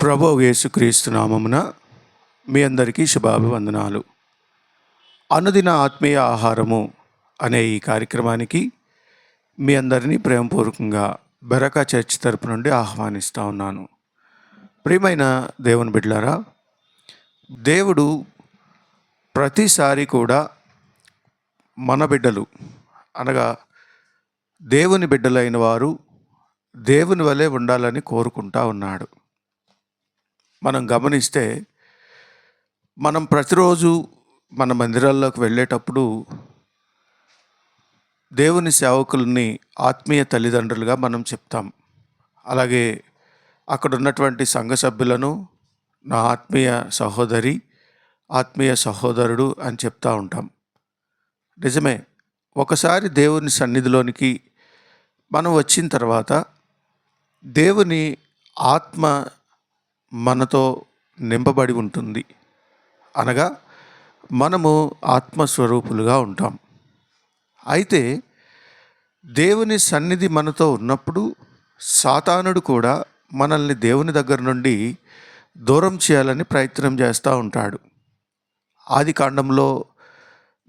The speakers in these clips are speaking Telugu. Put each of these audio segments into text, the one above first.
ప్రభు యేసుక్రీస్తు నామమున మీ అందరికీ శుభాభివందనాలు. అనుదిన ఆత్మీయ ఆహారము అనే ఈ కార్యక్రమానికి మీ అందరినీ ప్రేమపూర్వకంగా బెరకా చర్చ్ తరపు నుండి ఆహ్వానిస్తూ ఉన్నాను. ప్రియమైన దేవుని బిడ్డలారా దేవుడు ప్రతిసారి కూడా మన బిడ్డలు అనగా దేవుని బిడ్డలైన వారు దేవుని వలె ఉండాలని కోరుకుంటా ఉన్నాడు. మనం గమనిస్తే మనం ప్రతిరోజు మన మందిరాల్లోకి వెళ్ళేటప్పుడు దేవుని సేవకుల్ని ఆత్మీయ తల్లిదండ్రులుగా మనం చెప్తాం. అలాగే అక్కడ ఉన్నటువంటి సంఘ సభ్యులను నా ఆత్మీయ సహోదరి ఆత్మీయ సహోదరుడు అని చెప్తా ఉంటాం. నిజమే ఒకసారి దేవుని సన్నిధిలోనికి మనం వచ్చిన తర్వాత దేవుని ఆత్మ మనతో నింపబడి ఉంటుంది. అనగా మనము ఆత్మస్వరూపులుగా ఉంటాం. అయితే దేవుని సన్నిధి మనతో ఉన్నప్పుడు సాతానుడు కూడా మనల్ని దేవుని దగ్గర నుండి దూరం చేయాలని ప్రయత్నం చేస్తూ ఉంటాడు. ఆది కాండంలో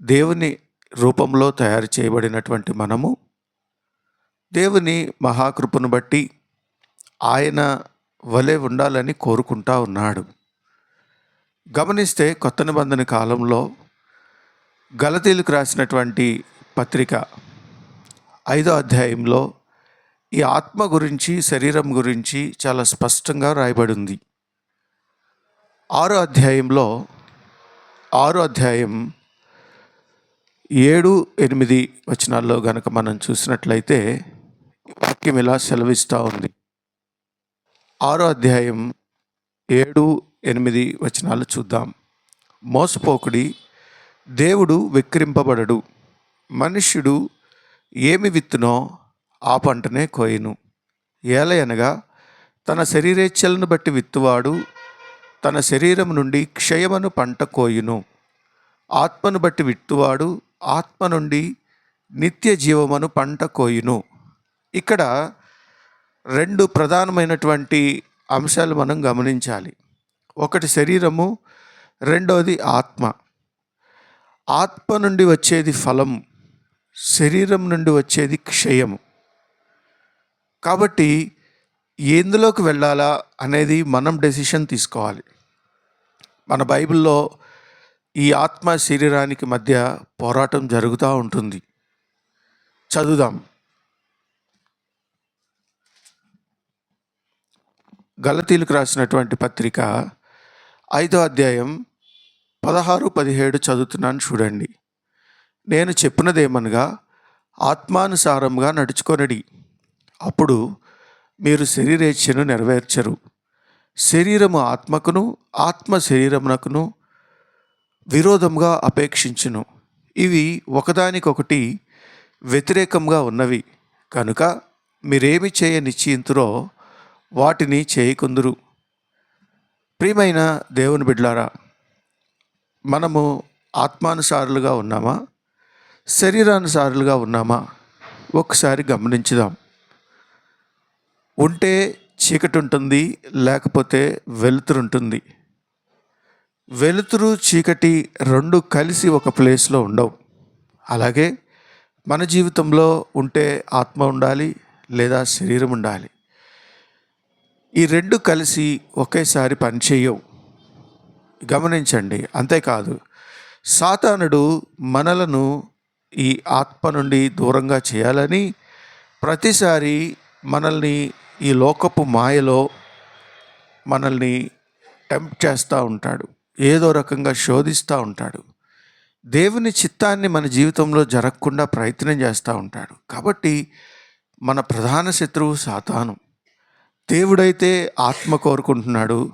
దేవుని రూపంలో తయారు చేయబడినటువంటి మనము దేవుని మహాకృపను బట్టి ఆయన వలె ఉండాలని కోరుకుంటా ఉన్నాడు. గమనిస్తే కొత్త నిబంధన కాలంలో గలతీలకు రాసినటువంటి పత్రిక ఐదో అధ్యాయంలో ఈ ఆత్మ గురించి శరీరం గురించి చాలా స్పష్టంగా రాయబడింది. ఆరో అధ్యాయంలో ఆరో అధ్యాయం ఏడు ఎనిమిది వచనాల్లో గనక మనం చూసినట్లయితే వాక్యం ఇలా సెలవిస్తూ ఉంది. ఆరో అధ్యాయం ఏడు ఎనిమిది వచనాలు చూద్దాం. మోసపోకుడి దేవుడు విక్రింపబడడు మనుష్యుడు ఏమి విత్తునో ఆ పంటనే కోయను. ఏలయనగా తన శరీరేచ్ఛలను బట్టి విత్తువాడు తన శరీరం నుండి క్షయమను పంట కోయును. ఆత్మను బట్టి విత్తువాడు ఆత్మ నుండి నిత్య జీవమను పంట కోయును. ఇక్కడ రెండు ప్రధానమైనటువంటి అంశాలు మనం గమనించాలి. ఒకటి శరీరము రెండవది ఆత్మ. ఆత్మ నుండి వచ్చేది ఫలం శరీరం నుండి వచ్చేది క్షయము. కాబట్టి ఎందులోకి వెళ్ళాలా అనేది మనం డెసిషన్ తీసుకోవాలి. మన బైబిల్లో ఈ ఆత్మ శరీరానికి మధ్య పోరాటం జరుగుతూ ఉంటుంది. చదువుదాం. గలతీలకు రాసినటువంటి పత్రిక ఐదో అధ్యాయం పదహారు పదిహేడు చదువుతున్నాను చూడండి. నేను చెప్పినదేమనగా ఆత్మానుసారంగా నడుచుకొనడి. అప్పుడు మీరు శరీరేచ్ఛను నెరవేర్చరు. శరీరము ఆత్మకును ఆత్మ శరీరమునకును విరోధంగా అపేక్షించును. ఇవి ఒకదానికొకటి వ్యతిరేకంగా ఉన్నవి. కనుక మీరేమి చేయ నిశ్చయింతురో వాటిని చేయకుందురు. ప్రియమైన దేవుని బిడ్లారా మనము ఆత్మానుసారులుగా ఉన్నామా? శరీరానుసారులుగా ఉన్నామా? ఒకసారి గమనించుదాం. ఉంటే చీకటి ఉంటుంది లేకపోతే వెలుతురు ఉంటుంది వెలుతురు చీకటి రెండు కలిసి ఒక ప్లేస్లో ఉండవు. అలాగే మన జీవితంలో ఉంటే ఆత్మ ఉండాలి లేదా శరీరం ఉండాలి. ఈ రెండు కలిసి ఒకేసారి పనిచేయవు. గమనించండి అంతేకాదు సాతానుడు మనలను ఈ ఆత్మ నుండి దూరంగా చేయాలని ప్రతిసారి మనల్ని ఈ లోకపు మాయలో మనల్ని టెంప్ట్ చేస్తూ ఉంటాడు ఏదో రకంగా శోధిస్తూ ఉంటాడు. దేవుని చిత్తాన్ని మన జీవితంలో జరగకుండా ప్రయత్నం చేస్తూ ఉంటాడు. కాబట్టి మన ప్రధాన శత్రువు సాతాను. దేవుడైతే ఆత్మ కోరుకుంటున్నాడు.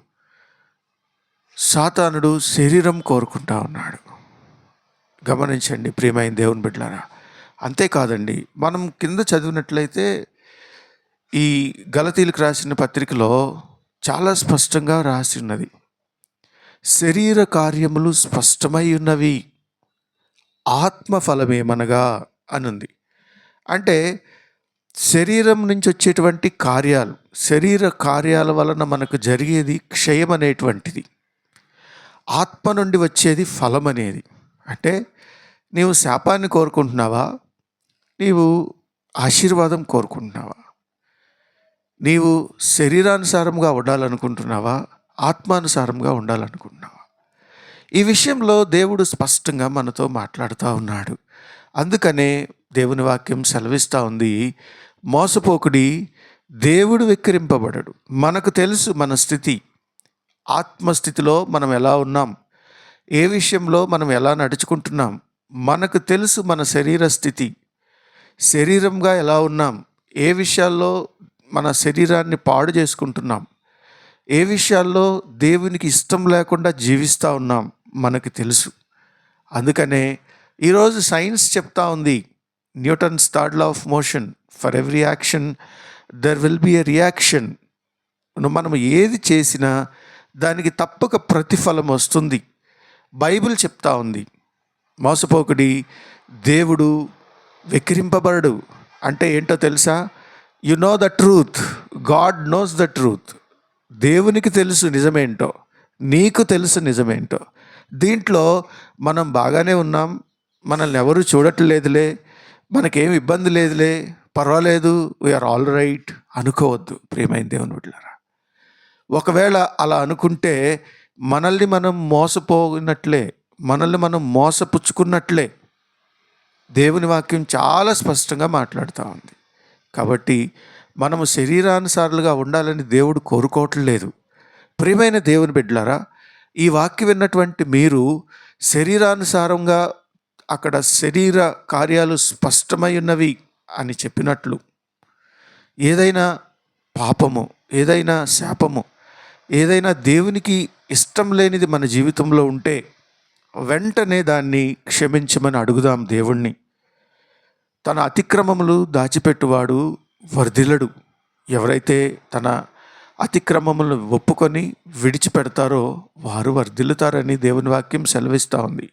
సాతానుడు శరీరం కోరుకుంటా ఉన్నాడు. గమనించండి ప్రియమైన దేవుని బిడ్డలారా అంతేకాదండి మనం కింద చదివినట్లయితే ఈ గలతీలకు రాసిన పత్రికలో చాలా స్పష్టంగా రాసి ఉన్నది. శరీర కార్యములు స్పష్టమై ఉన్నవి. ఆత్మ ఫలమేమనగా అనుంది. అంటే శరీరం నుంచి వచ్చేటువంటి కార్యాలు శరీర కార్యాల వలన మనకు జరిగేది క్షయం అనేటువంటిది. ఆత్మ నుండి వచ్చేది ఫలం అనేది. అంటే నీవు శాపాన్ని కోరుకుంటున్నావా? నీవు ఆశీర్వాదం కోరుకుంటున్నావా? నీవు శరీరానుసారంగా ఉండాలనుకుంటున్నావా? ఆత్మానుసారంగా ఉండాలనుకుంటున్నావా? ఈ విషయంలో దేవుడు స్పష్టంగా మనతో మాట్లాడుతూ ఉన్నాడు. అందుకనే దేవుని వాక్యం సెలవిస్తూ ఉంది. మోసపోకుడి దేవుడు వెక్కిరింపబడడు. మనకు తెలుసు మన స్థితి. ఆత్మస్థితిలో మనం ఎలా ఉన్నాం? ఏ విషయంలో మనం ఎలా నడుచుకుంటున్నాం? మనకు తెలుసు మన శరీర స్థితి. శరీరంగా ఎలా ఉన్నాం? ఏ విషయాల్లో మన శరీరాన్ని పాడు చేసుకుంటున్నాం? ఏ విషయాల్లో దేవునికి ఇష్టం లేకుండా జీవిస్తూ ఉన్నాం? మనకు తెలుసు. అందుకనే ఈరోజు సైన్స్ చెప్తా ఉంది. Newton's third law of motion. For every action there will be a reaction. మనం ఏది చేసినా దానికి తప్పక ప్రతిఫలం వస్తుంది. బైబిల్ చెప్తా ఉంది మోసపోకుడి దేవుడు వెక్కిరింపబడడు. అంటే ఏంటో తెలుసా? You know the truth God knows the truth. దేవునికి తెలుసు నిజమేంటో నీకు తెలుసు నిజమేంటో. దీంట్లో మనం బాగానే ఉన్నాం మనల్ని ఎవరు చూడట్లేదులే మనకేం ఇబ్బంది లేదులే పర్వాలేదు వీఆర్ ఆల్ రైట్ అనుకోవద్దు ప్రియమైన దేవుని బిడ్డలారా. ఒకవేళ అలా అనుకుంటే మనల్ని మనం మోసపోయినట్లే మనల్ని మనం మోసపుచ్చుకున్నట్లే దేవుని వాక్యం చాలా స్పష్టంగా మాట్లాడుతూ ఉంది. కాబట్టి మనము శరీరానుసారులుగా ఉండాలని దేవుడు కోరుకోవట్లేదు ప్రియమైన దేవుని బిడ్డలారా ఈ వాక్యం విన్నటువంటి మీరు శరీరానుసారంగా అక్కడ శరీర కార్యాలు స్పష్టమై ఉన్నవి అని చెప్పినట్లు. ఏదైనా పాపము ఏదైనా శాపము ఏదైనా దేవునికి ఇష్టం లేనిది మన జీవితంలో ఉంటే వెంటనే దాన్ని క్షమించమని అడుగుదాం దేవుణ్ణి. తన అతిక్రమములు దాచిపెట్టువాడు వర్ధిల్లడు. ఎవరైతే తన అతిక్రమములను ఒప్పుకొని విడిచిపెడతారో వారు వర్ధిల్లుతారని దేవుని వాక్యం సెలవిస్తూ ఉంది.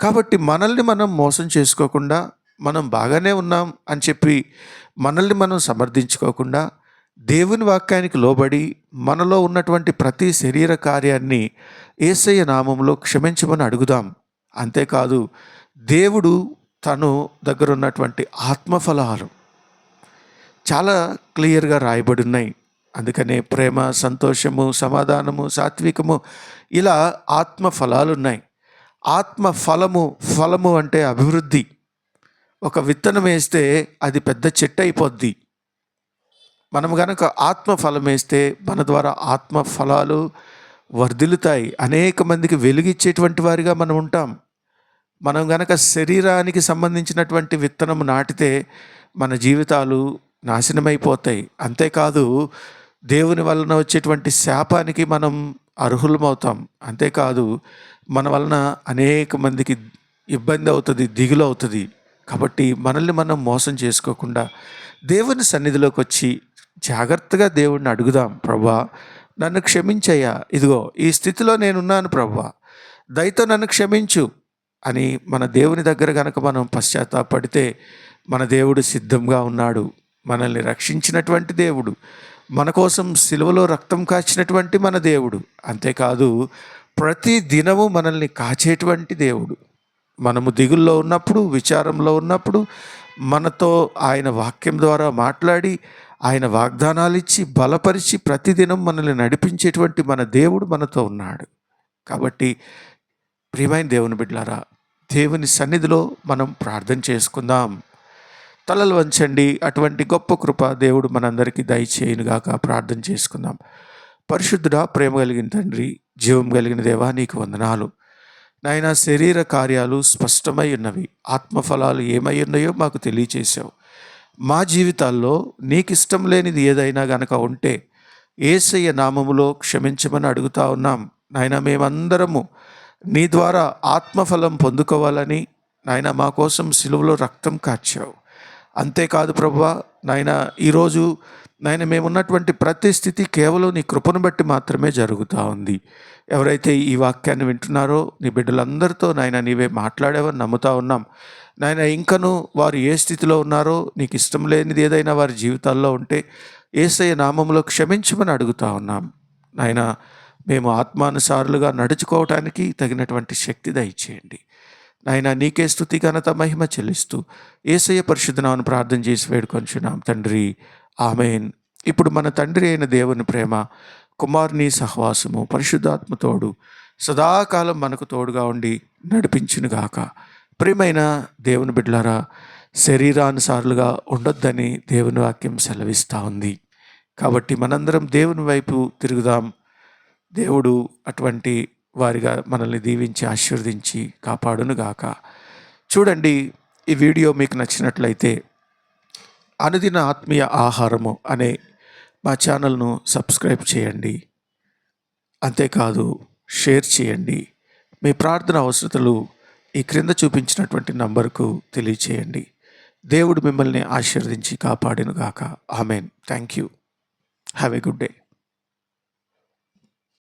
కాబట్టి మనల్ని మనం మోసం చేసుకోకుండా మనం బాగానే ఉన్నాం అని చెప్పి మనల్ని మనం సమర్థించుకోకుండా దేవుని వాక్యానికి లోబడి మనలో ఉన్నటువంటి ప్రతి శరీర కార్యాన్ని ఏసయ్య నామంలో క్షమించమని అడుగుదాం. అంతేకాదు దేవుడు తను దగ్గర ఉన్నటువంటి ఆత్మఫలాలు చాలా క్లియర్గా రాయబడి ఉన్నాయి. అందుకనే ప్రేమ సంతోషము సమాధానము సాత్వికము ఇలా ఆత్మ ఫలాలు ఉన్నాయి. ఆత్మ ఫలము ఫలము అంటే అభివృద్ధి. ఒక విత్తనం వేస్తే అది పెద్ద చెట్టు అయిపోద్ది. మనం కనుక ఆత్మ ఫలం వేస్తే మన ద్వారా ఆత్మ ఫలాలు వర్ధిల్లుతాయి. అనేక మందికి వెలుగిచ్చేటువంటి వారిగా మనం ఉంటాం. మనం గనక శరీరానికి సంబంధించినటువంటి విత్తనం నాటితే మన జీవితాలు నాశనమైపోతాయి. అంతేకాదు దేవుని వలన వచ్చేటువంటి శాపానికి మనం అర్హులమవుతాం. అంతేకాదు మన వలన అనేక మందికి ఇబ్బంది అవుతుంది దిగులు అవుతుంది కాబట్టి మనల్ని మనం మోసం చేసుకోకుండా దేవుని సన్నిధిలోకి వచ్చి జాగ్రత్తగా దేవుడిని అడుగుదాం ప్రభా నన్ను క్షమించయ్యా. ఇదిగో ఈ స్థితిలో నేనున్నాను ప్రభా. దయతో నన్ను క్షమించు అని మన దేవుని దగ్గర గనక మనం పశ్చాత్తాపడితే మన దేవుడు సిద్ధంగా ఉన్నాడు. మనల్ని రక్షించినటువంటి దేవుడు. మన కోసం సిలువలో రక్తం కాచినటువంటి మన దేవుడు. అంతేకాదు ప్రతి దినము మనల్ని కాచేటువంటి దేవుడు. మనము దిగుల్లో ఉన్నప్పుడు విచారంలో ఉన్నప్పుడు మనతో ఆయన వాక్యం ద్వారా మాట్లాడి ఆయన వాగ్దానాలు ఇచ్చి బలపరిచి ప్రతిదినం మనల్ని నడిపించేటువంటి మన దేవుడు మనతో ఉన్నాడు. కాబట్టి ప్రియమైన దేవుని బిడ్డారా దేవుని సన్నిధిలో మనం ప్రార్థన చేసుకుందాం. తలలు వంచండి. అటువంటి గొప్ప కృప దేవుడు మనందరికీ దయచేయునుగాక ప్రార్థన చేసుకుందాం. పరిశుద్ధుడా ప్రేమ కలిగిన తండ్రి జీవం కలిగిన దేవా నీకు వందనాలు. నాయన శరీర కార్యాలు స్పష్టమై ఉన్నవి. ఆత్మఫలాలు ఏమై ఉన్నాయో మాకు తెలియచేశావు. మా జీవితాల్లో నీకు ఇష్టం లేనిది ఏదైనా గనక ఉంటే ఏసయ్య నామములో క్షమించమని అడుగుతా ఉన్నాం. నాయన మేమందరము నీ ద్వారా ఆత్మఫలం పొందుకోవాలని నాయన మా కోసం సిలువలో రక్తం కార్చావు. అంతేకాదు ప్రభా నాయన ఈరోజు నాయన మేమున్నటువంటి ప్రతి స్థితి కేవలం నీ కృపను బట్టి మాత్రమే జరుగుతూ ఉంది. ఎవరైతే ఈ వాక్యాన్ని వింటున్నారో నీ బిడ్డలందరితో నాయన నీవే మాట్లాడేవని నమ్ముతా ఉన్నాం. నాయన ఇంకను వారు ఏ స్థితిలో ఉన్నారో నీకు ఇష్టం లేనిది ఏదైనా వారి జీవితాల్లో ఉంటే ఏసయ్య నామంలో క్షమించమని అడుగుతా ఉన్నాం. నాయన మేము ఆత్మానుసారులుగా నడుచుకోవటానికి తగినటువంటి శక్తి దయచేయండి. నాయన నీకే స్థుతి ఘనత మహిమ చెల్లిస్తూ ఏసయ్య పరిశుద్ధనామను ప్రార్థన చేసి వేడుకొంచున్నాం. తండ్రి ఆమెన్. ఇప్పుడు మన తండ్రి అయిన దేవుని ప్రేమ కుమారుని సహవాసము పరిశుద్ధాత్మతోడు సదాకాలం మనకు తోడుగా ఉండి నడిపించునుగాక ప్రియమైన దేవుని బిడ్డలారా శరీరానుసారులుగా ఉండొద్దని దేవుని వాక్యం సెలవిస్తూ ఉంది. కాబట్టి మనందరం దేవుని వైపు తిరుగుదాం. దేవుడు అటువంటి వారిగా మనల్ని దీవించి ఆశీర్వదించి కాపాడునుగాక. చూడండి ఈ వీడియో మీకు నచ్చినట్లయితే అనుదిన ఆత్మీయ ఆహారము అనే మా ఛానల్ను సబ్స్క్రైబ్ చేయండి. అంతేకాదు షేర్ చేయండి. మీ ప్రార్థన అవసరతలు ఈ క్రింద చూపించినటువంటి నంబర్కు తెలియచేయండి. దేవుడు మిమ్మల్ని ఆశీర్వదించి కాపాడినుగాక. Amen. Thank you have a good day.